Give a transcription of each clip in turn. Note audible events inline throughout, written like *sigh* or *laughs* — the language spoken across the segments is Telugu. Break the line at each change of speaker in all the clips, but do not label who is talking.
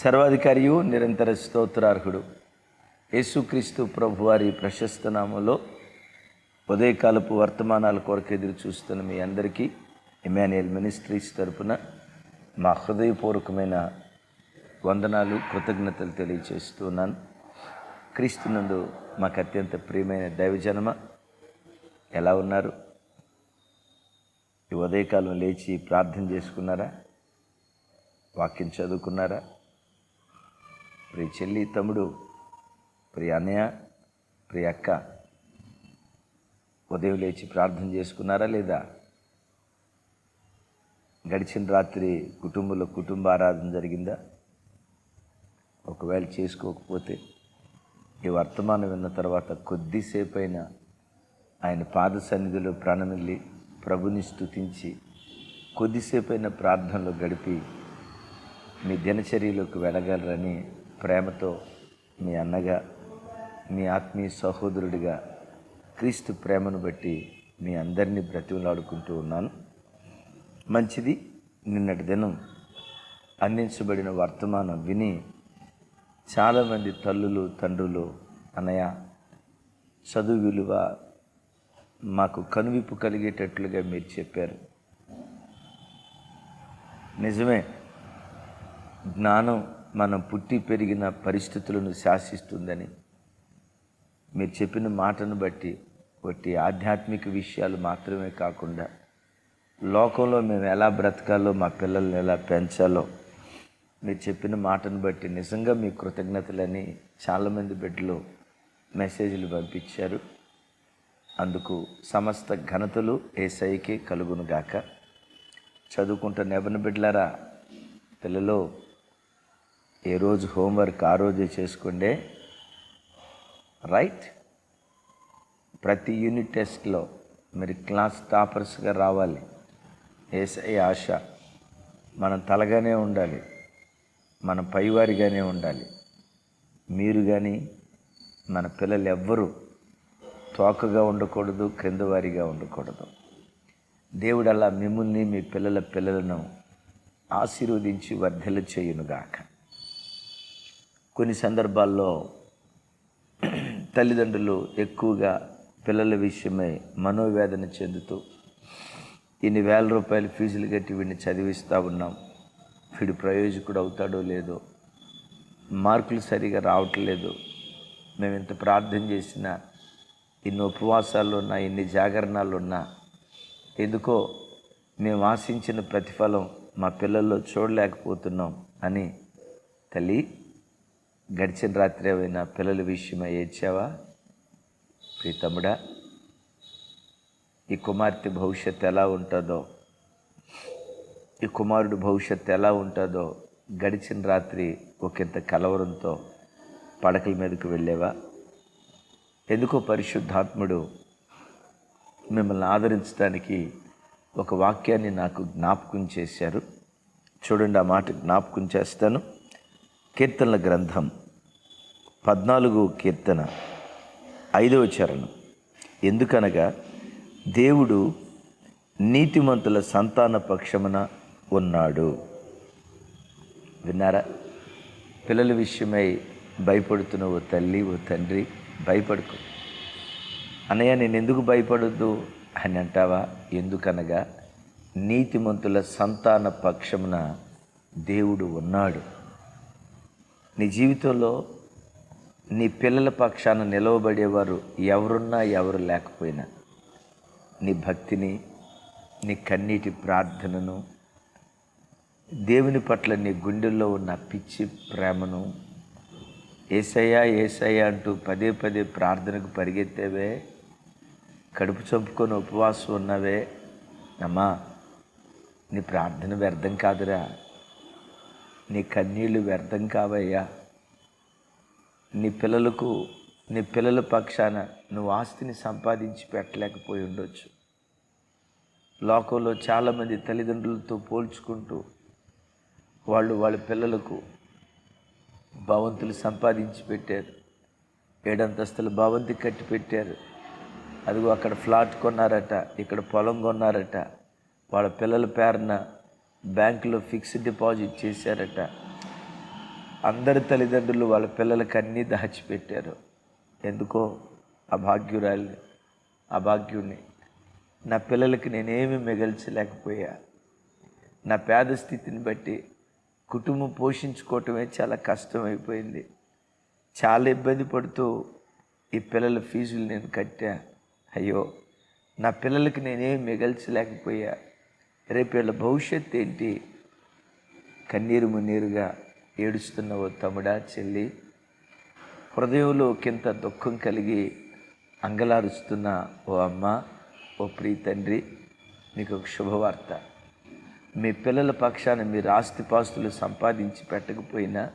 సర్వాధికారియు నిరంతర స్తోత్రార్హుడు. యేసుక్రీస్తు ప్రభువారి ప్రశస్త నామంలో ఉదయకాలపు వర్తమానాల కొరకు ఎదురు చూస్తున్న మీ అందరికీ ఇమాన్యుయల్ మినిస్ట్రీస్ తరపున మా హృదయపూర్వకమైన వందనాలు కృతజ్ఞతలు తెలియజేస్తున్నాను క్రీస్తునందు మాకు అత్యంత ప్రియమైన దైవజనమ ఎలా ఉన్నారు? ఈ ఉదయకాలం లేచి ప్రార్థన చేసుకున్నారా? వాక్యం చదువుకున్నారా? ప్రియ చెల్లి తమ్ముడు ప్రియ అన్నయ్య ప్రియ అక్క ఉదయం లేచి ప్రార్థన చేసుకున్నారా లేదా? గడిచిన రాత్రి కుటుంబంలో కుటుంబ ఆరాధన జరిగిందా? ఒకవేళ చేసుకోకపోతే ఈ వర్తమానం విన్న తర్వాత కొద్దిసేపు అయినా ఆయన పాద సన్నిధిలో ప్రాణమిల్లి ప్రభుని స్తుతించి కొద్దిసేపు అయిన ప్రార్థనలో గడిపి మీ దినచర్యలోకి వెళ్ళగలరని ప్రేమతో మీ అన్నగా మీ ఆత్మీయ సహోదరుడిగా క్రీస్తు ప్రేమను బట్టి మీ అందరినీ బ్రతిమలాడుకుంటూ ఉన్నాను. మంచిది. నిన్నటి దినం అందించబడిన వర్తమానం విని చాలామంది తల్లులు తండ్రులు అన్నయ్య చదువు విలువ మాకు కనువిప్పు కలిగేటట్లుగా మీరు చెప్పారు. నిజమే. జ్ఞానం మనం పుట్టి పెరిగిన పరిస్థితులను శాసిస్తుందని. మీరు చెప్పిన మాటను బట్టి ఒకటి ఆధ్యాత్మిక విషయాలు మాత్రమే కాకుండా లోకంలో మేము ఎలా బ్రతకాలో మా పిల్లల్ని ఎలా పెంచాలో మీరు చెప్పిన మాటను బట్టి నిజంగా మీ కృతజ్ఞతలని చాలామంది బిడ్డలు మెసేజ్లు పంపించారు. అందుకు సమస్త ఘనతలు ఏసైకి కలుగును గాక చదువుకుంటున్న ఎవరిని బిడ్డలారా పిల్లలు ఏ రోజు హోంవర్క్ ఆ రోజే చేసుకుండే రైట్? ప్రతి యూనిట్ టెస్ట్లో మీరు క్లాస్ టాపర్స్గా రావాలి. ఏసై ఆశ. మనం తలగానే ఉండాలి. మన పైవారిగానే ఉండాలి. మీరు కానీ మన పిల్లలు ఎవ్వరూ తోకగా ఉండకూడదు క్రింద వారిగా ఉండకూడదు. దేవుడు అలా మిమ్మల్ని మీ పిల్లల పిల్లలను ఆశీర్వదించి వర్ధలు చేయునుగాక. కొన్ని సందర్భాల్లో తల్లిదండ్రులు ఎక్కువగా పిల్లల విషయమై మనోవేదన చెందుతూ ఇన్ని వేల రూపాయలు ఫీజులు కట్టి వీడిని చదివిస్తూ ఉన్నాం. వీడు ప్రయోజకుడు అవుతాడో లేదో మార్కులు సరిగా రావట్లేదు. మేము ఇంత ప్రార్థన చేసినా ఇన్ని ఉపవాసాలు ఉన్నా ఇన్ని జాగరణాలు ఉన్నా ఎందుకో మేము ఆశించిన ప్రతిఫలం మా పిల్లల్లో చూడలేకపోతున్నాం అని తల్లి గడిచిన రాత్రి ఏమైనా పిల్లల విషయమై ఏడ్చావా? ప్రీతముడా ఈ కుమార్తె భవిష్యత్తు ఎలా ఉంటుందో ఈ కుమారుడు భవిష్యత్తు ఎలా ఉంటుందో గడిచిన రాత్రి ఒకంత కలవరంతో పడకల మీదకు వెళ్ళేవా? ఎందుకో పరిశుద్ధాత్ముడు మిమ్మల్ని ఆదరించడానికి ఒక వాక్యాన్ని నాకు జ్ఞాపకం చేశారు. చూడండి ఆ మాట జ్ఞాపకం చేస్తాను. కీర్తనల గ్రంథం పద్నాలుగు కీర్తన ఐదవ చరణం. ఎందుకనగా దేవుడు నీతిమంతుల సంతాన పక్షమున ఉన్నాడు. విన్నారా? పిల్లల విషయమై భయపడుతున్న ఓ తల్లి ఓ తండ్రి భయపడుకు. అన్నయ్య నేను ఎందుకు భయపడొద్దు? అని అంటావా? ఎందుకనగా నీతిమంతుల సంతాన పక్షమున దేవుడు ఉన్నాడు. నీ జీవితంలో నీ పిల్లల పక్షాన నిలవబడేవారు ఎవరున్నా ఎవరు లేకపోయినా నీ భక్తిని నీ కన్నీటి ప్రార్థనను దేవుని పట్ల నీ గుండెల్లో ఉన్న పిచ్చి ప్రేమను ఏసయ్యా ఏసయ్యా అంటూ పదే పదే ప్రార్థనకు పరిగెత్తేవే కడుపు చంపుకొని ఉపవాసం ఉన్నవే. అమ్మా నీ ప్రార్థన వ్యర్థం కాదురా. నీ కన్నీళ్ళు వ్యర్థం కావయ్యా. నీ పిల్లలకు నీ పిల్లల పక్షాన నువ్వు ఆస్తిని సంపాదించి పెట్టలేకపోయి ఉండొచ్చు. లోకంలో చాలామంది తల్లిదండ్రులతో పోల్చుకుంటూ వాళ్ళు వాళ్ళ పిల్లలకు భవంతులు సంపాదించి పెట్టారు. ఏడంతస్తుల భవంతి కట్టి పెట్టారు. అదిగో అక్కడ ఫ్లాట్ కొన్నారట ఇక్కడ పొలం కొన్నారట. వాళ్ళ పిల్లల పేరున బ్యాంకులో ఫిక్స్డ్ డిపాజిట్ చేశారట. అందరి తల్లిదండ్రులు వాళ్ళ పిల్లలకి అన్నీ దాచిపెట్టారు. ఎందుకో అభాగ్యురాలి అభాగ్యుణ్ణి నా పిల్లలకి నేనేమి మిగల్చలేకపోయా. నా పేద స్థితిని బట్టి కుటుంబం పోషించుకోవటమే చాలా కష్టమైపోయింది. చాలా ఇబ్బంది పడుతూ ఈ పిల్లల ఫీజులు నేను కట్టా. అయ్యో నా పిల్లలకి నేనేం మిగల్చలేకపోయా. రేపు వీళ్ళ భవిష్యత్తు ఏంటి? కన్నీరు మున్నీరుగా ఏడుస్తున్న ఓ తమ్ముడా చెల్లి. హృదయంలో కింత దుఃఖం కలిగి అంగలారుస్తున్న ఓ అమ్మ ఓ ప్రియ తండ్రి మీకు ఒక శుభవార్త. మీ పిల్లల పక్షాన మీరు ఆస్తిపాస్తులు సంపాదించి పెట్టకపోయినా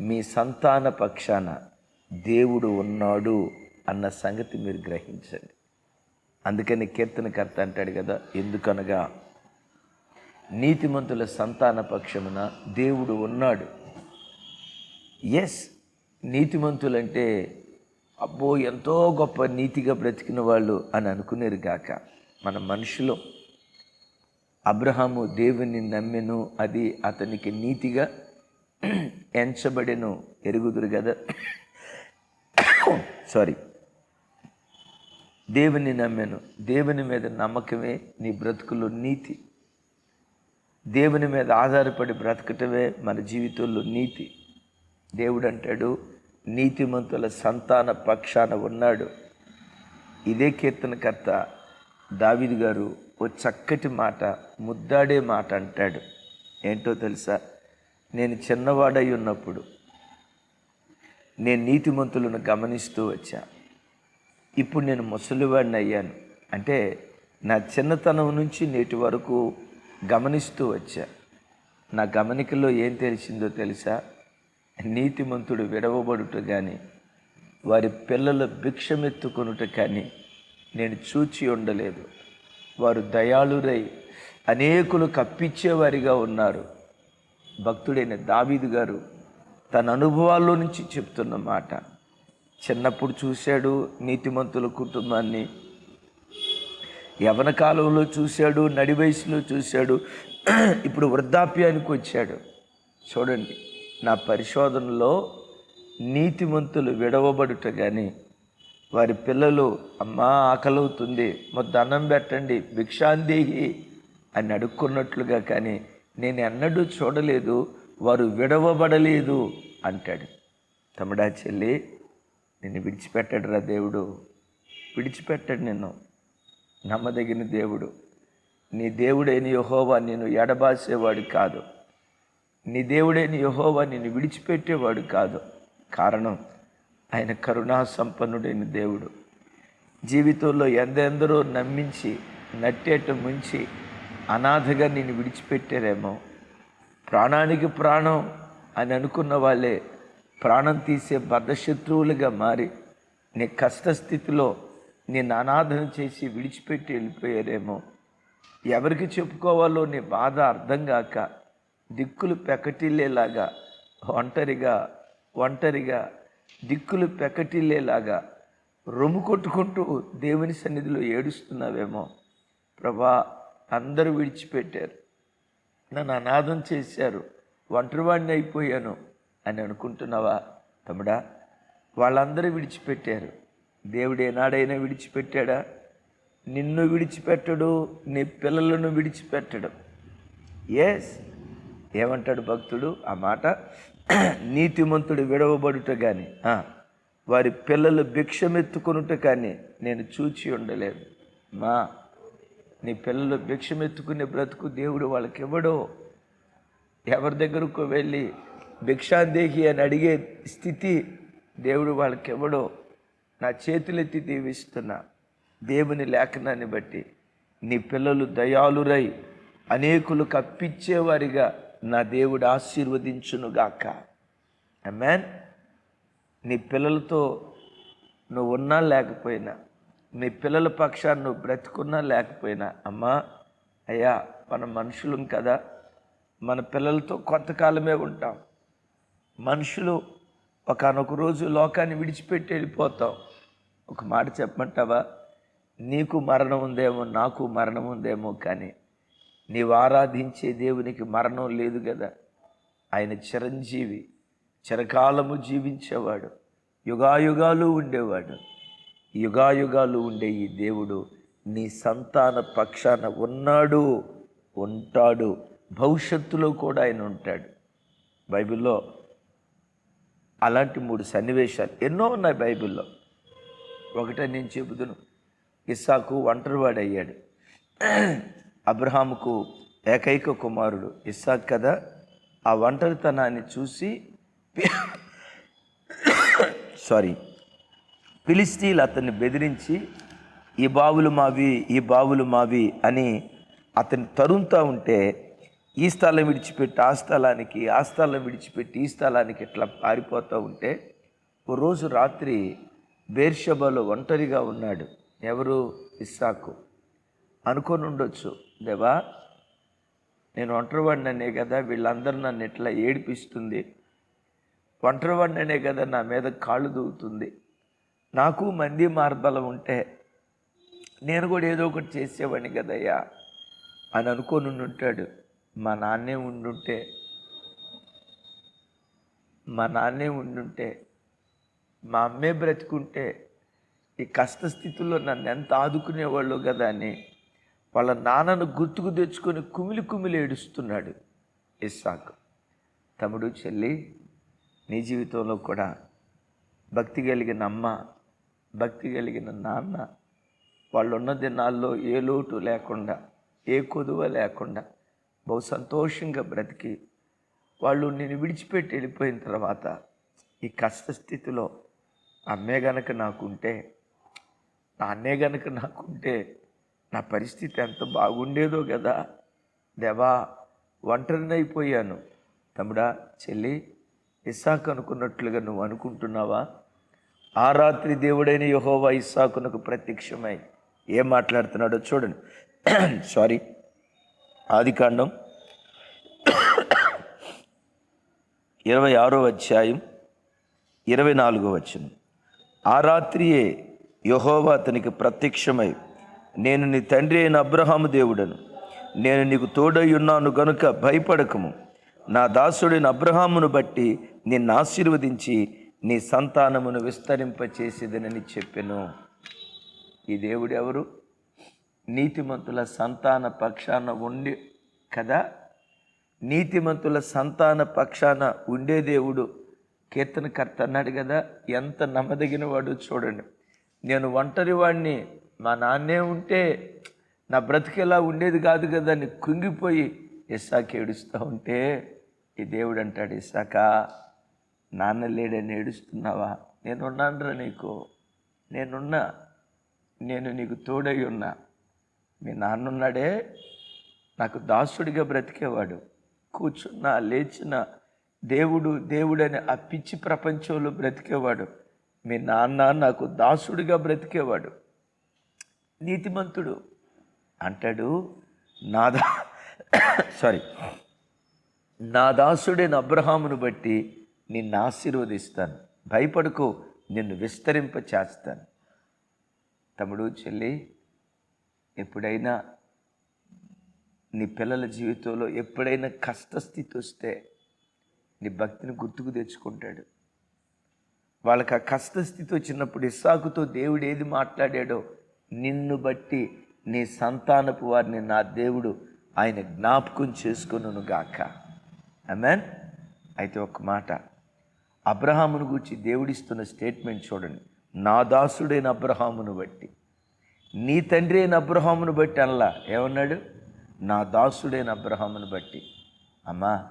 మీ సంతాన పక్షాన దేవుడు ఉన్నాడు అన్న సంగతి మీరు గ్రహించండి. అందుకని కీర్తనకర్త అంటాడు కదా ఎందుకనగా నీతిమంతుల సంతాన పక్షమున దేవుడు ఉన్నాడు. ఎస్ నీతిమంతులంటే అబ్బో ఎంతో గొప్ప నీతిగా బ్రతికిన వాళ్ళు అని అనుకునేరు గాక. మన మనుషులు అబ్రహాము దేవుని నమ్మెను అది అతనికి నీతిగా ఎంచబడెను ఎరుగుదురు కదా. *coughs* సారీ దేవుని నమ్మాను. దేవుని మీద నమ్మకమే నీ బ్రతుకులో నీతి. దేవుని మీద ఆధారపడి బ్రతకటమే మన జీవితంలో నీతి. దేవుడు అంటాడు నీతిమంతుల సంతాన పక్షాన ఉన్నాడు. ఇదే కీర్తనకర్త దావిది గారు ఓ చక్కటి మాట ముద్దాడే మాట అంటాడు. ఏంటో తెలుసా? నేను చిన్నవాడై ఉన్నప్పుడు నేను నీతిమంతులను గమనిస్తూ వచ్చాను ఇప్పుడు నేను ముసలివాడిని అయ్యాను. అంటే నా చిన్నతనం నుంచి నేటి వరకు గమనిస్తూ వచ్చా. నా గమనికలో ఏం తెలిసిందో తెలుసా? నీతిమంతుడు విడవబడుట కానీ వారి పిల్లలు భిక్షమెత్తుకొనుట కానీ నేను చూచి ఉండలేదు. వారు దయాళురై అనేకులు కప్పించేవారిగా ఉన్నారు. భక్తుడైన దావీదు గారు తన అనుభవాల్లో నుంచి చెప్తున్న మాట. చిన్నప్పుడు చూశాడు నీతిమంతుల కుటుంబాన్ని. యవన కాలంలో చూశాడు నడి వయసులో చూశాడు ఇప్పుడు వృద్ధాప్యానికి వచ్చాడు. చూడండి నా పరిశోధనలో నీతిమంతులు విడవబడుట కానీ వారి పిల్లలు అమ్మా ఆకలవుతుంది మొద్దు అన్నం పెట్టండి భిక్షాందేహి అని అడుక్కున్నట్లుగా కానీ నేను ఎన్నడూ చూడలేదు వారు విడవబడలేదు అంటాడు. తమిడా చెల్లి నిన్ను విడిచిపెట్టాడు రా దేవుడు. విడిచిపెట్టాడు నిన్ను. నమ్మదగిన దేవుడు. నీ దేవుడైన యహోవా నేను ఎడబాసేవాడు కాదు. నీ దేవుడైన యహోవా నిన్ను విడిచిపెట్టేవాడు కాదు. కారణం ఆయన కరుణా సంపన్నుడైన దేవుడు. జీవితంలో ఎందెందరో నమ్మించి నట్టేట ముంచి అనాథగా నేను విడిచిపెట్టారేమో. ప్రాణానికి ప్రాణం అని అనుకున్న వాళ్ళే ప్రాణం తీసే బద్ధశత్రువులుగా మారి నీ కష్టస్థితిలో నేను అనాథన చేసి విడిచిపెట్టి వెళ్ళిపోయారేమో. ఎవరికి చెప్పుకోవాలో నీ బాధ అర్థం కాక దిక్కులు పెకటిల్లేలాగా ఒంటరిగా ఒంటరిగా దిక్కులు పెకటిల్లేలాగా రొమ్ము కొట్టుకుంటూ దేవుని సన్నిధిలో ఏడుస్తున్నావేమో. ప్రభా అందరూ విడిచిపెట్టారు. నన్ను అనాథం చేశారు. ఒంటరివాడిని అయిపోయాను. అని అనుకుంటున్నావా? తమ్ముడా వాళ్ళందరూ విడిచిపెట్టారు. దేవుడు ఏనాడైనా విడిచిపెట్టాడా? నిన్ను విడిచిపెట్టడు నీ పిల్లలను విడిచిపెట్టడు. ఎస్ ఏమంటాడు భక్తుడు ఆ మాట? నీతిమంతుడు విడవబడుట కానీ వారి పిల్లలు భిక్షమెత్తుకొనుట కానీ నేను చూచి ఉండలేదు మా నీ పిల్లలు భిక్షమెత్తుకునే బ్రతుకు దేవుడు వాళ్ళకి ఎవరి దగ్గరకు వెళ్ళి భిక్షాందేహి అని అడిగే స్థితి దేవుడు వాళ్ళకి నా చేతులెత్తి దీవిస్తున్నా దేవుని లేఖనాన్ని బట్టి నీ పిల్లలు దయాలురై అనేకులు కప్పించేవారిగా నా దేవుడు ఆశీర్వదించునుగాక. మ్యాన్ నీ పిల్లలతో నువ్వు ఉన్నా లేకపోయినా నీ పిల్లల పక్షాన్ని నువ్వు బ్రతుకున్నా లేకపోయినా అమ్మా అయ్యా మన మనుషులం కదా మన పిల్లలతో కొంతకాలమే ఉంటాం. మనుషులు ఒకనొక రోజు లోకాన్ని విడిచిపెట్టి వెళ్ళిపోతాం. ఒక మాట చెప్పమంటావా? నీకు మరణం ఉందేమో నాకు మరణం ఉందేమో కానీ నీవు ఆరాధించే దేవునికి మరణం లేదు కదా. ఆయన చిరంజీవి చిరకాలము జీవించేవాడు యుగాయుగాలు ఉండేవాడు. యుగాయుగాలు ఉండే ఈ దేవుడు నీ సంతాన పక్షాన ఉన్నాడు ఉంటాడు. భవిష్యత్తులో కూడా ఆయన ఉంటాడు. బైబిల్లో అలాంటి మూడు సన్నివేశాలు ఎన్నో ఉన్నాయి బైబిల్లో. ఒకటే నేను చెబుతును ఇస్సాకు ఒంటరివాడు అయ్యాడు అబ్రహాముకు ఏకైక కుమారుడు ఇస్సాక్ కదా ఆ ఒంటరితనాన్ని చూసి సారీ ఫిలిస్తీన్లు అతన్ని బెదిరించి ఈ బావులు మావి ఈ బావులు మావి అని అతన్ని తరుముతూ ఉంటే ఈ స్థలం విడిచిపెట్టి ఆ స్థలానికి ఆ స్థలం విడిచిపెట్టి ఈ స్థలానికి ఇట్లా పారిపోతూ ఉంటే ఓ రోజు రాత్రి బేర్షబలో ఒంటరిగా ఉన్నాడు. ఎవరు? ఇస్సాకు. అనుకొని ఉండొచ్చు. దేవా నేను ఒంటరివాడిననే కదా వీళ్ళందరూ నన్ను ఇట్లా ఏడిపిస్తుంది. ఒంటరివాడిననే కదా నా మీద కాళ్ళు దూకుతుంది. నాకు మంది మార్బలం ఉంటే నేను కూడా ఏదో ఒకటి చేసేవాడిని కదయ్యా అని అనుకొని ఉంటాడు మా నాన్నే ఉండుంటే మా నాన్నే ఉండుంటే మా అమ్మే బ్రతుకుంటే ఈ కష్ట స్థితిలో నన్ను ఎంత ఆదుకునేవాళ్ళు కదా అని వాళ్ళ నాన్నను గుర్తుకు తెచ్చుకొని కుమిలి కుమిలి ఏడుస్తున్నాడు ఇస్సాకు. తమ్ముడు చెల్లి నీ జీవితంలో కూడా భక్తి కలిగిన అమ్మ భక్తి కలిగిన నాన్న వాళ్ళు ఉన్న దినాల్లో ఏ లోటు లేకుండా ఏ కొదువ లేకుండా బహు సంతోషంగా బ్రతికి వాళ్ళు నేను విడిచిపెట్టి వెళ్ళిపోయిన తర్వాత ఈ కష్ట స్థితిలో అమ్మే గనక నాకుంటే నా అన్నే గనక నాకుంటే నా పరిస్థితి ఎంత బాగుండేదో కదా దేవా ఒంటరినైపోయాను. తమ్ముడా చెల్లి ఇస్సాకు అనుకున్నట్లుగా నువ్వు అనుకుంటున్నావా? ఆ రాత్రి దేవుడైన యహోవా ఇస్సాకునకు ప్రత్యక్షమై ఏం మాట్లాడుతున్నాడో చూడండి. *clears throat* సారీ ఆదికాండం ఇరవై ఆరో అధ్యాయం ఇరవై నాలుగో వచనం. ఆ రాత్రియే యహోవా అతనికి ప్రత్యక్షమై నేను నీ తండ్రి అయిన అబ్రహాము దేవుడను నేను నీకు తోడై ఉన్నాను గనుక భయపడకము. నా దాసుడైన అబ్రహామును బట్టి నిన్ను ఆశీర్వదించి నీ సంతానమును విస్తరింపచేసేదనని చెప్పెను. ఈ దేవుడు ఎవరు? నీతిమంతుల సంతాన పక్షాన ఉండి కదా? నీతిమంతుల సంతాన పక్షాన ఉండే దేవుడు కీర్తనకర్త అన్నాడు కదా ఎంత నమ్మదగిన వాడు చూడండి. నేను ఒంటరి వాడిని మా నాన్నే ఉంటే నా బ్రతికేలా ఉండేది కాదు కదా అని కుంగిపోయి ఇస్సాకి ఏడుస్తూ ఉంటే ఈ దేవుడు అంటాడు ఇసాక నాన్న లేడని ఏడుస్తున్నావా? నేనున్నానురా నీకు. నేనున్నా నేను నీకు తోడై ఉన్నా. మీ నాన్నున్నాడే. నాకు దాసుడిగా బ్రతికేవాడు. కూర్చున్నా లేచిన దేవుడు దేవుడని ఆ పిచ్చి ప్రపంచంలో బ్రతికేవాడు. మీ నాన్న నాకు దాసుడిగా బ్రతికేవాడు. నీతిమంతుడు అంటాడు నాదా సారీ నా దాసుడైన అబ్రహామును బట్టి నిన్ను ఆశీర్వదిస్తాను. భయపడుకో నిన్ను విస్తరింప చేస్తాను తమ్ముడు చెల్లి ఎప్పుడైనా నీ పిల్లల జీవితంలో ఎప్పుడైనా కష్టస్థితి వస్తే నీ భక్తిని గుర్తుకు తెచ్చుకుంటాడు. వాళ్ళకి ఆ కష్టస్థితి వచ్చినప్పుడు ఇస్సాకుతో దేవుడు ఏది మాట్లాడాడో నిన్ను బట్టి నీ సంతానపు వారిని నా దేవుడు ఆయన జ్ఞాపకం చేసుకును గాక. అమెన్ అయితే ఒక మాట. అబ్రహామును గురించి దేవుడిస్తున్న స్టేట్మెంట్ చూడండి. నా దాసుడైన అబ్రహామును బట్టి. నీ తండ్రి అయిన అబ్రహామును బట్టి అనలా. ఏమన్నాడు? నా దాసుడైన అబ్రహామును బట్టి. అమ్మా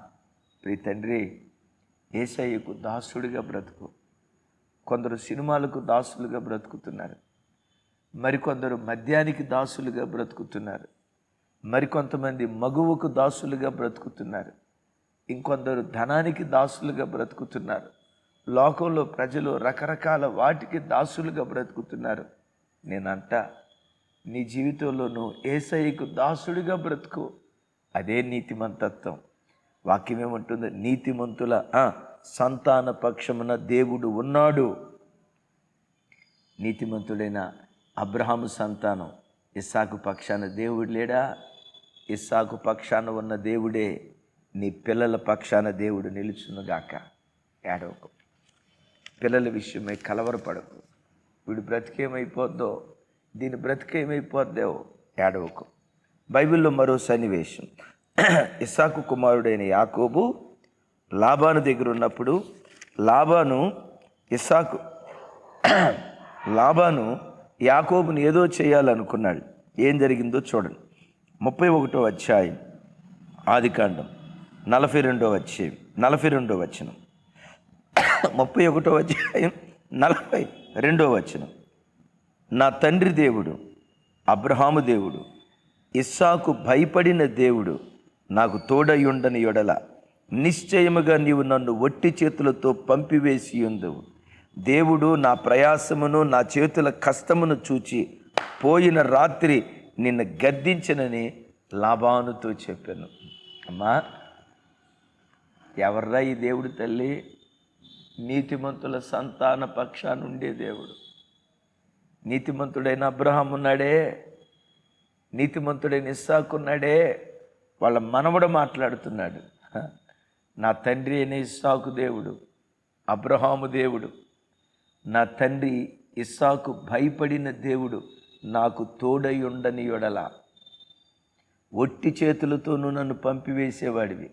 ప్రీ తండ్రి ఏసయ్యకు దాసుడిగా బ్రతుకు. కొందరు సినిమాలకు దాసులుగా బ్రతుకుతున్నారు. మరికొందరు మద్యానికి దాసులుగా బ్రతుకుతున్నారు. మరికొంతమంది మగువకు దాసులుగా బ్రతుకుతున్నారు. ఇంకొందరు ధనానికి దాసులుగా బ్రతుకుతున్నారు. లోకంలో ప్రజలు రకరకాల వాటికి దాసులుగా బ్రతుకుతున్నారు. నేనంటా నీ జీవితంలోనూ నువ్వు ఏసైకు దాసుడిగా బ్రతుకు. అదే నీతిమంతత్వం. వాక్యం ఏమంటుంది? నీతిమంతుల సంతాన పక్షమున దేవుడు ఉన్నాడు. నీతిమంతుడైన అబ్రహాము సంతానం. ఇస్సాకు పక్షాన దేవుడు లేడా? ఇస్సాకు పక్షాన ఉన్న దేవుడే. నీ పిల్లల పక్షాన దేవుడు నిలుచునుగాక ఏడవకు. పిల్లల విషయమై కలవరపడకు. వీడు బ్రతికేమైపోద్దో? దీని బ్రతికేమైపోద్దో ఏడవకు. బైబిల్లో మరో సన్నివేశం. ఇస్సాకు కుమారుడైన యాకోబు లాబాను దగ్గర ఉన్నప్పుడు లాబాను ఇస్సాకు లాబాను యాకోబుని ఏదో చేయాలనుకున్నాడు. ఏం జరిగిందో చూడండి. ముప్పై ఒకటో అధ్యాయం ఆదికాండం నలభై రెండో అధ్యాయం నలభై రెండో వచనం. ముప్పై ఒకటో అధ్యాయం నలభై రెండో వచనం. నా తండ్రి దేవుడు అబ్రహాము దేవుడు ఇస్సాకు భయపడిన దేవుడు నాకు తోడయుండని యొడల నిశ్చయముగా నీవు నన్ను ఒట్టి చేతులతో పంపివేసి ఉందువు దేవుడు నా ప్రయాసమును నా చేతుల కష్టమును చూచి పోయిన రాత్రి నిన్ను గద్దించనని లాభానుతో చెప్పాను. అమ్మా ఎవర్రా ఈ దేవుడు తల్లి? నీతిమంతుల సంతాన పక్షాన ఉండే దేవుడు. నీతిమంతుడైన అబ్రహాం ఉన్నాడే నీతిమంతుడైన ఇస్సాకు ఉన్నాడే వాళ్ళ మనవడు మాట్లాడుతున్నాడు. నా తండ్రి అయిన ఇస్సాకు దేవుడు అబ్రహాము దేవుడు నా తండ్రి ఇస్సాకు భయపడిన దేవుడు నాకు తోడై ఉండని యొడల. ఒట్టి చేతులతోనూ నన్ను పంపివేసేవాడివి.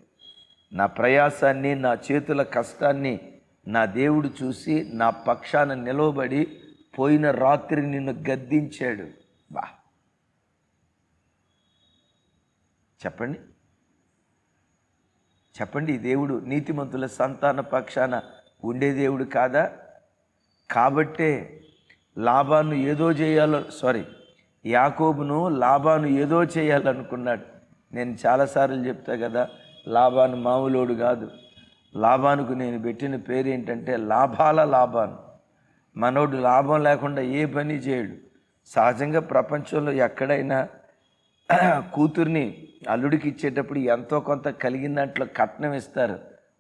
నా ప్రయాసాన్ని నా చేతుల కష్టాన్ని నా దేవుడు చూసి నా పక్షాన నిలవబడి పోయిన రాత్రి నిన్ను గద్దించాడు. బా. చెప్పండి. చెప్పండి ఈ దేవుడు నీతిమంతుల సంతాన పక్షాన ఉండే దేవుడు కాదా? కాబట్టే లాభాన్ని ఏదో చేయాలో సారీ యాకోబును లాభాను ఏదో చేయాలనుకున్నాడు. నేను చాలాసార్లు చెప్తా కదా లాభాను మామూలోడు కాదు. లాభానికి నేను పెట్టిన పేరు ఏంటంటే లాభాల లాభాను. మనోడు లాభం లేకుండా ఏ పని చేయడు. సహజంగా ప్రపంచంలో ఎక్కడైనా కూతుర్ని అల్లుడికి ఇచ్చేటప్పుడు ఎంతో కొంత కలిగిన దాంట్లో కట్నం ఇస్తారు.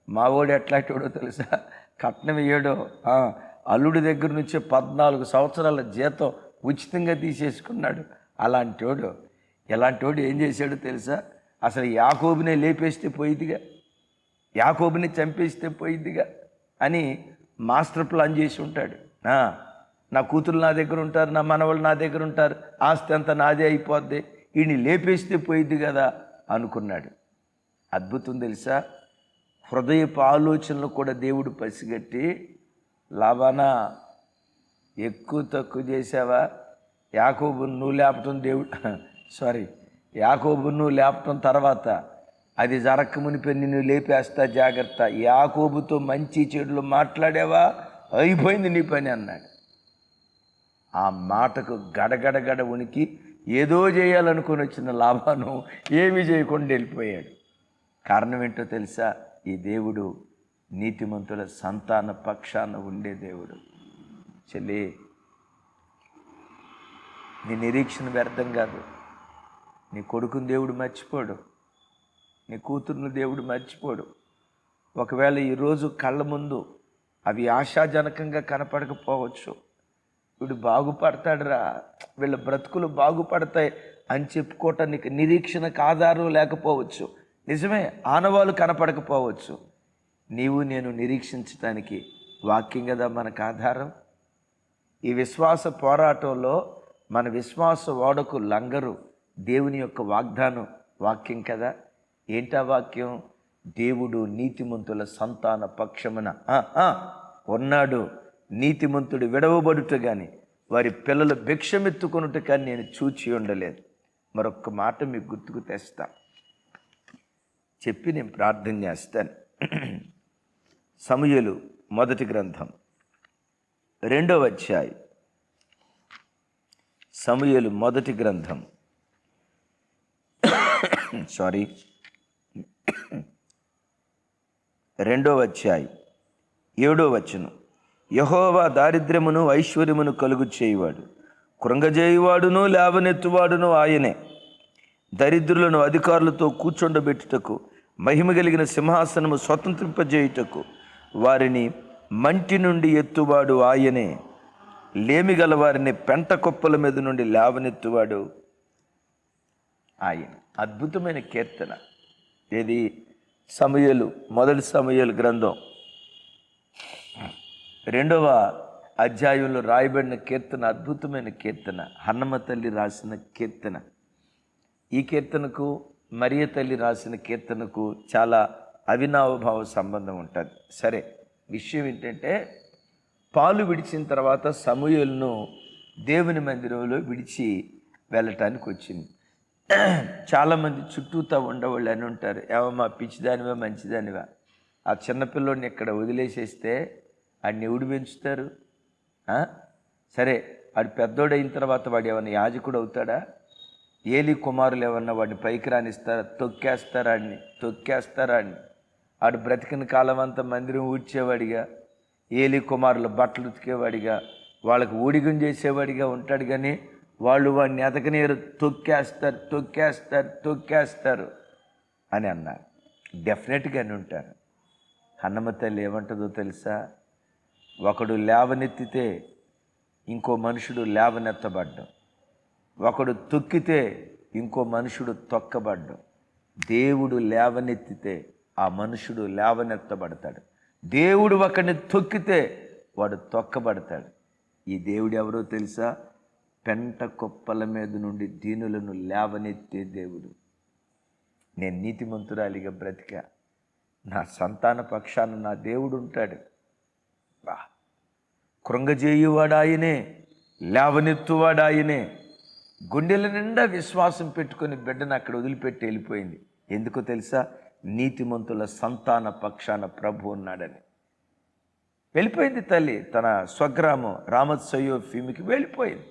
మావోడు ఎట్లాంటివాడో తెలుసా? కట్నం ఇయ్యడో. అల్లుడి దగ్గర నుంచి పద్నాలుగు సంవత్సరాల జీతం ఉచితంగా తీసేసుకున్నాడు. అలాంటోడు ఎలాంటివాడు ఏం చేశాడో తెలుసా? అసలు యాకోబునే లేపేస్తే పోయిదిగా యాకోబుని చంపేస్తే పోయిద్దిగా? అని మాస్టర్ ప్లాన్ చేసి ఉంటాడు. నా కూతురు నా దగ్గర ఉంటారు నా మనవాళ్ళు నా దగ్గర ఉంటారు ఆస్తి అంతా నాదే అయిపోద్ది ఈయన్ని లేపేస్తే పోయిద్ది కదా అనుకున్నాడు. అద్భుతం తెలుసా? హృదయపు ఆలోచనలు కూడా దేవుడు పసిగట్టి లాభానా ఎక్కువ తక్కువ చేసావా? యాకోబు నువ్వు లేపటం దేవుడు *laughs* సారీ యాకోబు నువ్వు లేపటం తర్వాత అది జరక్క మునిపే నిన్ను లేపేస్తా జాగ్రత్త. యాకోబుతో మంచి చెడులు మాట్లాడావా? అయిపోయింది నీ పని అన్నాడు. ఆ మాటకు గడగడగడ ఉనికి ఏదో చేయాలనుకుని వచ్చిన లాభాను ఏమీ చేయకుండా వెళ్ళిపోయాడు. కారణం ఏంటో తెలుసా? ఈ దేవుడు నీతిమంతుల సంతాన పక్షాన ఉండే దేవుడు. చెల్లి నీ నిరీక్షణ వ్యర్థం కాదు. నీ కొడుకుని దేవుడు మర్చిపోడు. నీ కూతుర్ని దేవుడు మర్చిపోడు. ఒకవేళ ఈరోజు కళ్ళ ముందు అవి ఆశాజనకంగా కనపడకపోవచ్చు. వీడు బాగుపడతాడురా వీళ్ళ బ్రతుకులు బాగుపడతాయి అని చెప్పుకోవటానికి నిరీక్షణకు ఆధారం లేకపోవచ్చు. నిజమే ఆనవాళ్ళు కనపడకపోవచ్చు. నీవు నేను నిరీక్షించటానికి వాక్యం కదా మనకు ఆధారం? ఈ విశ్వాస పోరాటంలో మన విశ్వాస ఓడకు లంగరు దేవుని యొక్క వాగ్దానం వాక్యం కదా? ఏంటా వాక్యం? దేవుడు నీతిమంతుల సంతాన పక్షమున. ఉన్నాడు నీతిమంతుడు విడవబడుట కానీ వారి పిల్లలు భిక్షమెత్తుకొనుట కానీ నేను చూచి ఉండలేదు. మరొక మాట మీకు గుర్తుకు తెస్తా. చెప్పి నేను ప్రార్థన చేస్తాను. సమయలు మొదటి గ్రంథం రెండవ అధ్యాయం. సమయలు మొదటి గ్రంథం. *coughs* సారీ రెండవ అధ్యాయం. ఏడో వచనం. యహోవా దారిద్ర్యమును ఐశ్వర్యమును కలుగు చేయువాడు. కృంగజేయువాడును లేవనెత్తువాడును ఆయనే. దరిద్రులను అధికారులతో కూర్చొండబెట్టుటకు మహిమ కలిగిన సింహాసనము స్వతంత్రింపజేయుటకు వారిని మంటి నుండి ఎత్తువాడు ఆయనే. లేమిగల వారిని పెంట కుప్పల మీద నుండి లేవనెత్తువాడు ఆయన. అద్భుతమైన కీర్తన. ఏది? సమయలు మొదటి సమయలు గ్రంథం. రెండవ అధ్యాయంలో రాయబడిన కీర్తన అద్భుతమైన కీర్తన హన్నమ్మ తల్లి రాసిన కీర్తన. ఈ కీర్తనకు మరియ తల్లి రాసిన కీర్తనకు చాలా అవినావభావ సంబంధం ఉంటుంది. సరే విషయం ఏంటంటే పాలు విడిచిన తర్వాత సమూహలను దేవుని మందిరంలో విడిచి వెళ్ళటానికి వచ్చింది. చాలామంది చుట్టూతా ఉండేవాళ్ళు అని ఉంటారు. ఏమమ్మా పిచ్చిదానివా మంచిదానివా? ఆ చిన్నపిల్లోడిని ఇక్కడ వదిలేసేస్తే ఆడిని ఎవడు పెంచుతారు? సరే వాడు పెద్దోడైన తర్వాత వాడు ఏమైనా యాజకుడు అవుతాడా? ఏలి కుమారులు ఏమన్నా వాడిని పైకి రానిస్తారా? తొక్కేస్తారా ఆడిని తొక్కేస్తారా ఆడిని ఆడు బ్రతికిన కాలం అంతా మందిరం ఊడ్చేవాడిగా ఏలి కుమారుల బట్టలు ఉతికేవాడిగా వాళ్ళకి ఊడిగం చేసేవాడిగా ఉంటాడు కానీ వాళ్ళు వాడిని ఎతకనీరు తొక్కేస్తారు తొక్కేస్తారు తొక్కేస్తారు అని అన్నారు. డెఫినెట్గా అని ఉంటారు. అన్నమ్మ తల్లి ఏమంటుందో తెలుసా? ఒకడు లేవనెత్తితే ఇంకో మనుషుడు లేవనెత్తబడ్డం. ఒకడు తొక్కితే ఇంకో మనుషుడు తొక్కబడ్డం. దేవుడు లేవనెత్తితే ఆ మనుషుడు లేవనెత్తబడతాడు. దేవుడు ఒకడిని తొక్కితే వాడు తొక్కబడతాడు. ఈ దేవుడు ఎవరో తెలుసా? పెంట కుప్పల మీద నుండి దీనులను లేవనెత్తే దేవుడు. నేను నీతిమంతురాలిగా బ్రతికా నా సంతాన పక్షాన నా దేవుడు ఉంటాడు బా కృంగజేయువాడాయనే లేవనెత్తువాడాయనే గుండెల నిండా విశ్వాసం పెట్టుకొని బిడ్డను అక్కడ వదిలిపెట్టి వెళ్ళిపోయింది. ఎందుకో తెలుసా? నీతిమంతుల సంతాన పక్షాన ప్రభు ఉన్నాడని. వెళ్ళిపోయింది తల్లి తన స్వగ్రామం రామత్సయో ఫీమికి వెళ్ళిపోయింది.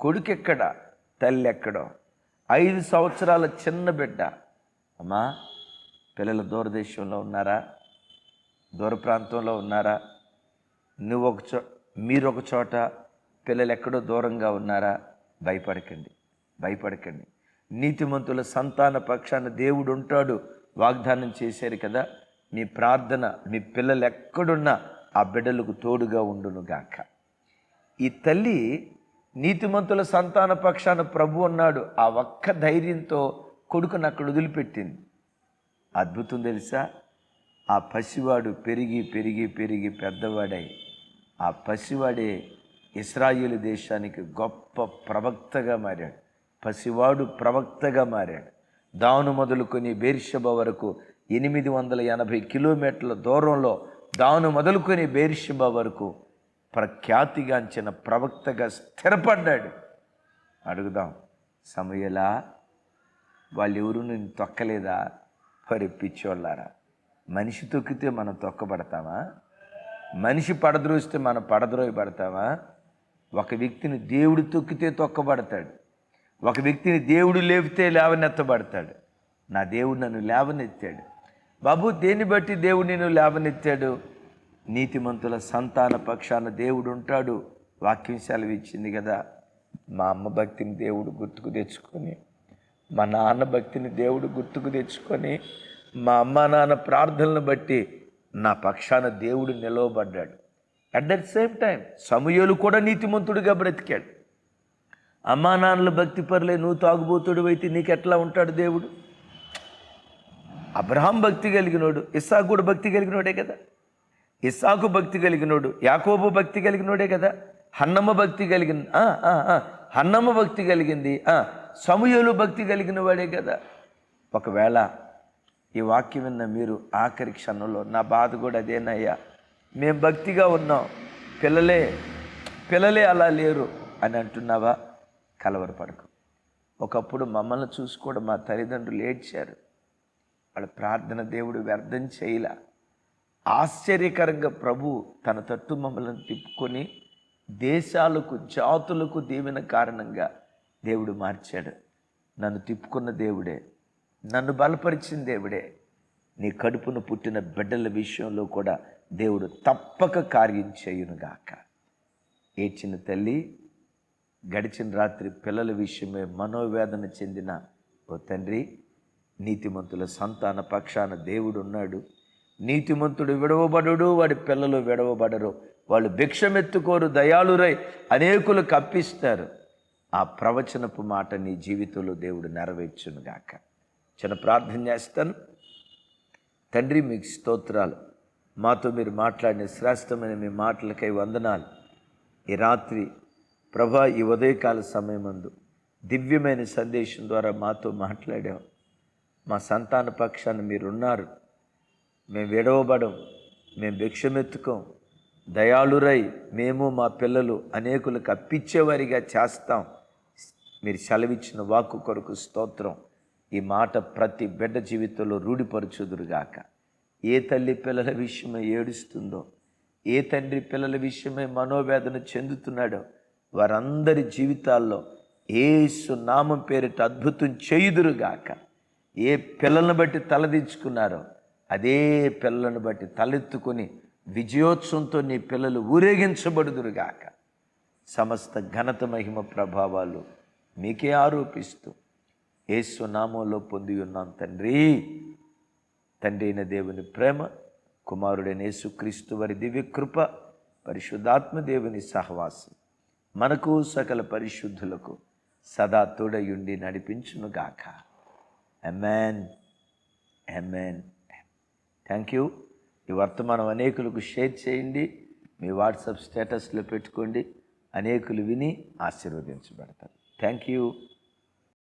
కొడుకెక్కడ? తల్లి ఎక్కడో ఐదు సంవత్సరాల చిన్న బిడ్డ. అమ్మా పిల్లలు దూరదేశంలో ఉన్నారా? దూర ప్రాంతంలో ఉన్నారా? నువ్వు ఒక చో మీరు ఒక చోట పిల్లలు ఎక్కడో దూరంగా ఉన్నారా? భయపడకండి. భయపడకండి. నీతిమంతుల సంతాన పక్షాన దేవుడు ఉంటాడు. వాగ్దానం చేశారు కదా మీ ప్రార్థన మీ పిల్లలు ఎక్కడున్నా ఆ బిడ్డలకు తోడుగా ఉండును గాక ఈ తల్లి నీతిమంతుల సంతాన పక్షాన ప్రభు అన్నాడు. ఆ ఒక్క ధైర్యంతో కొడుకును అక్కడ వదిలిపెట్టింది. అద్భుతం తెలుసా? ఆ పసివాడు పెరిగి పెరిగి పెరిగి పెద్దవాడై ఆ పసివాడే ఇస్రాయేల్ దేశానికి గొప్ప ప్రవక్తగా మారాడు. పసివాడు ప్రవక్తగా మారాడు. దాను మొదలుకొని బేర్షబ వరకు ఎనిమిది వందల ఎనభై కిలోమీటర్ల దూరంలో దాను మొదలుకొని బేర్షబ వరకు ప్రఖ్యాతిగాంచిన ప్రవక్తగా స్థిరపడ్డాడు. అడుగుదాం సమయలా వాళ్ళు ఎవరు నేను తొక్కలేదా? మరి పిచ్చోళ్ళారా? మనిషి తొక్కితే మనం తొక్కబడతామా? మనిషి పడద్రోస్తే మనం పడద్రోయబడతామా? ఒక వ్యక్తిని దేవుడు తొక్కితే తొక్కబడతాడు. ఒక వ్యక్తిని దేవుడు లేపితే లేవనెత్తబడతాడు. నా దేవుడు నన్ను లేవనెత్తాడు. బాబు దేన్ని బట్టి దేవుడు నేను లేవనెత్తాడు? నీతిమంతుల సంతాన పక్షాన దేవుడు ఉంటాడు. వాక్యం సెలవిచ్చింది కదా మా అమ్మ భక్తిని దేవుడు గుర్తుకు తెచ్చుకొని మా నాన్న భక్తిని దేవుడు గుర్తుకు తెచ్చుకొని మా అమ్మ నాన్న ప్రార్థనలను బట్టి నా పక్షాన దేవుడు నిలవబడ్డాడు. అట్ దట్ సేమ్ టైం సమయలు కూడా నీతిమంతుడిగా బ్రతికాడు. అమ్మా నాన్నల భక్తి పర్లే నువ్వు తాగుబోతుడు అయితే నీకు ఎట్లా ఉంటాడు దేవుడు? అబ్రహాం భక్తి కలిగినోడు ఇస్సాకు కూడా భక్తి కలిగినోడే కదా. ఇస్సాకు భక్తి కలిగినోడు యాకోబు భక్తి కలిగినోడే కదా. హన్నమ్మ భక్తి కలిగిన హన్నమ్మ భక్తి కలిగింది ఆ, సమూహలు భక్తి కలిగిన వాడే కదా. ఒకవేళ ఈ వాక్యం విన్న మీరు ఆఖరి క్షణంలో నా బాధ కూడా అదేనయ్యా మేము భక్తిగా ఉన్నాం పిల్లలే పిల్లలే అలా లేరు అని అంటున్నావా? కలవరపడకు. ఒకప్పుడు మమ్మల్ని చూసుకోవడం మా తల్లిదండ్రులు ఏడ్చారు. వాళ్ళ ప్రార్థన దేవుడు వ్యర్థం చేయలే. ఆశ్చర్యకరంగా ప్రభు తన తట్టు మమ్మల్ని తిప్పుకొని దేశాలకు జాతులకు దీవెన కారణంగా దేవుడు మార్చాడు. నన్ను తిప్పుకున్న దేవుడే నన్ను బలపరిచిన దేవుడే నీ కడుపును పుట్టిన బిడ్డల విషయంలో కూడా దేవుడు తప్పక కార్యం చేయునుగాక. ఏడ్చిన తల్లి గడిచిన రాత్రి పిల్లల విషయమే మనోవేదన చెందిన ఓ తండ్రి నీతిమంతుల సంతాన పక్షాన దేవుడు ఉన్నాడు నీతిమంతుడు విడవబడుడు వాడి పిల్లలు విడవబడరు. వాళ్ళు భిక్షమెత్తుకోరు దయాళురై అనేకులు కప్పిస్తారు. ఆ ప్రవచనపు మాట నీ జీవితంలో దేవుడు నెరవేర్చునుగాక. చిన్న ప్రార్థన చేస్తాను. తండ్రి మీకు స్తోత్రాలు. మాతో మీరు మాట్లాడిన శ్రేష్టమైన మీ మాటలకై వందనాలు. ఈ రాత్రి ప్రభా ఈ ఉదయకాల సమయమందు దివ్యమైన సందేశం ద్వారా మాతో మాట్లాడాం మా సంతాన పక్షాన మీరున్నారు. మేము విడవబడం మేము భిక్షమెత్తుకోం. దయాళురై మేము మా పిల్లలు అనేకులకు అప్పించేవారిగా చేస్తాం. మీరు సెలవిచ్చిన వాక్కు కొరకు స్తోత్రం. ఈ మాట ప్రతి బిడ్డ జీవితంలో రూఢిపరచుదురుగాక. ఏ తల్లి పిల్లల విషయమై ఏడుస్తుందో ఏ తండ్రి పిల్లల విషయమై మనోవేదన చెందుతున్నాడో వారందరి జీవితాల్లో ఏసు నామం పేరిట అద్భుతం చేయుదురుగాక. ఏ పిల్లలను బట్టి తలదించుకున్నారో అదే పిల్లలను బట్టి తలెత్తుకొని విజయోత్సవంతో నీ పిల్లలు ఊరేగించబడుదురుగాక. సమస్త ఘనత మహిమ ప్రభావాలు మీకే ఆరోపిస్తూ ఏసు నామంలో పొంది ఉన్నాం తండ్రి. తండ్రి అయిన దేవుని ప్రేమ కుమారుడైన యేసుక్రీస్తు వారి దివ్య కృప పరిశుద్ధాత్మ దేవుని సహవాసం మనకు సకల పరిశుద్ధులకు సదా తోడయుండి నడిపించునుగాక. అమెన్ అమెన్ థ్యాంక్ యూ ఈ వర్తమానం అనేకులకు షేర్ చేయండి. మీ వాట్సాప్ స్టేటస్లో పెట్టుకోండి. అనేకులు విని ఆశీర్వదించబడతారు. Thank you